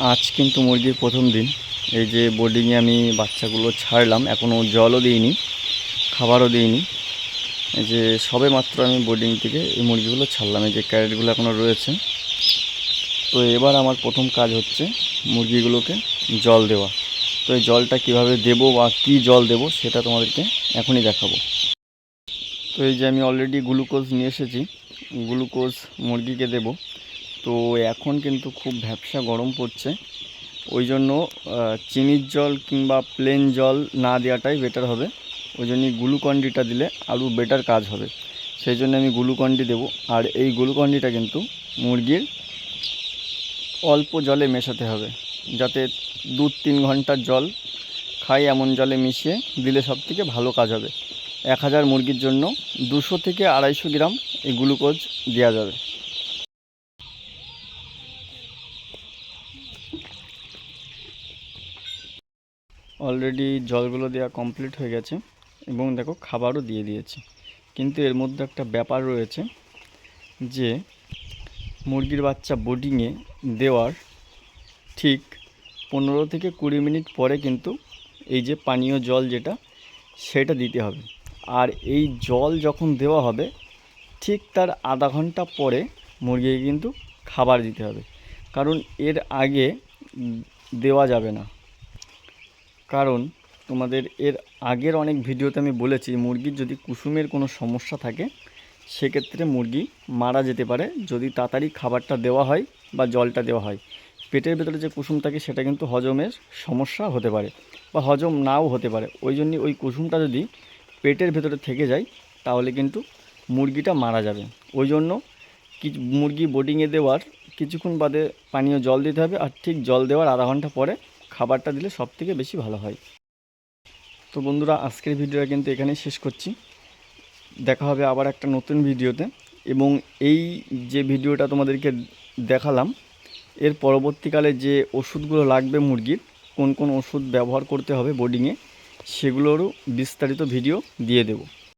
আজ কিন্তু মুরগির প্রথম দিন। এই যে বোর্ডিংয়ে আমি বাচ্চাগুলো ছাড়লাম এখনও জলও দিইনি, খাবারও দিইনি। এই যে সবে মাত্র আমি বোর্ডিং থেকে এই মুরগিগুলো ছাড়লাম, এই যে ক্যারেটগুলো এখনও রয়েছে। তো এবার আমার প্রথম কাজ হচ্ছে মুরগিগুলোকে জল দেওয়া। তো এই জলটা কীভাবে দেবো বা কী জল দেবো সেটা তোমাদেরকে এখনই দেখাবো। তো এই যে আমি অলরেডি গ্লুকোজ নিয়ে এসেছি গ্লুকোজ মুরগিকে দেব। তো এখন কিন্তু খুব ভ্যাবসা গরম পড়ছে। ওই জন্য চিনির জল কিংবা প্লেন জল না দেওয়াটাই বেটার হবে। ওই জন্যই গ্লুকন্ডিটা দিলে আরও বেটার কাজ হবে। সেই জন্য আমি গ্লুকন্ডি দেবো। আর এই গ্লুকন্ডিটা কিন্তু মুরগির অল্প জলে মেশাতে হবে। যাতে দু তিন ঘণ্টার জল খাই এমন জলে মিশিয়ে দিলে সব থেকে ভালো কাজ হবে। এক হাজার মুরগির জন্য দুশো থেকে আড়াইশো গ্রাম এই গ্লুকোজ দেওয়া যাবে। অলরেডি জলগুলো দেওয়া কমপ্লিট হয়ে গেছে এবং দেখো খাবারও দিয়ে দিয়েছি। কিন্তু এর মধ্যে একটা ব্যাপার রয়েছে যে মুরগির বাচ্চা বোর্ডিংয়ে দেওয়ার ঠিক পনেরো থেকে কুড়ি মিনিট পরে কিন্তু এই যে পানীয় জল যেটা, সেটা দিতে হবে। আর এই জল যখন দেওয়া হবে, ঠিক তার আধা ঘণ্টা পরে মুরগিকে কিন্তু খাবার দিতে হবে। কারণ এর আগে দেওয়া যাবে না। কারণ তোমাদের এর আগের অনেক ভিডিওতে আমি বলেছি, মুরগির যদি কুসুমের কোনো সমস্যা থাকে, সেক্ষেত্রে মুরগি মারা যেতে পারে যদি তাড়াতাড়ি খাবারটা দেওয়া হয় বা জলটা দেওয়া হয়। পেটের ভেতরে যে কুসুম থাকে, সেটা কিন্তু হজমের সমস্যা হতে পারে বা হজম নাও হতে পারে। ওই জন্যই ওই কুসুমটা যদি পেটের ভেতরে থেকে যায়, তাহলে কিন্তু মুরগিটা মারা যাবে। ওই জন্য কিছু মুরগি বোর্ডিংয়ে দেওয়ার কিছুক্ষণ বাদে পানীয় জল দিতে হবে আর ঠিক জল দেওয়ার আধা ঘণ্টা পরে খাবারটা দিলে সব থেকে বেশি ভালো হয়। তো বন্ধুরা, আজকের ভিডিওটা কিন্তু এখানেই শেষ করছি। দেখা হবে আবার একটা নতুন ভিডিওতে এবং এই যে ভিডিওটা তোমাদেরকে দেখালাম, এর পরবর্তীকালে যে ওষুধগুলো লাগবে মুরগির, কোন কোন ওষুধ ব্যবহার করতে হবে বোর্ডিংয়ে সেগুলোরও বিস্তারিত ভিডিও দিয়ে দেবো।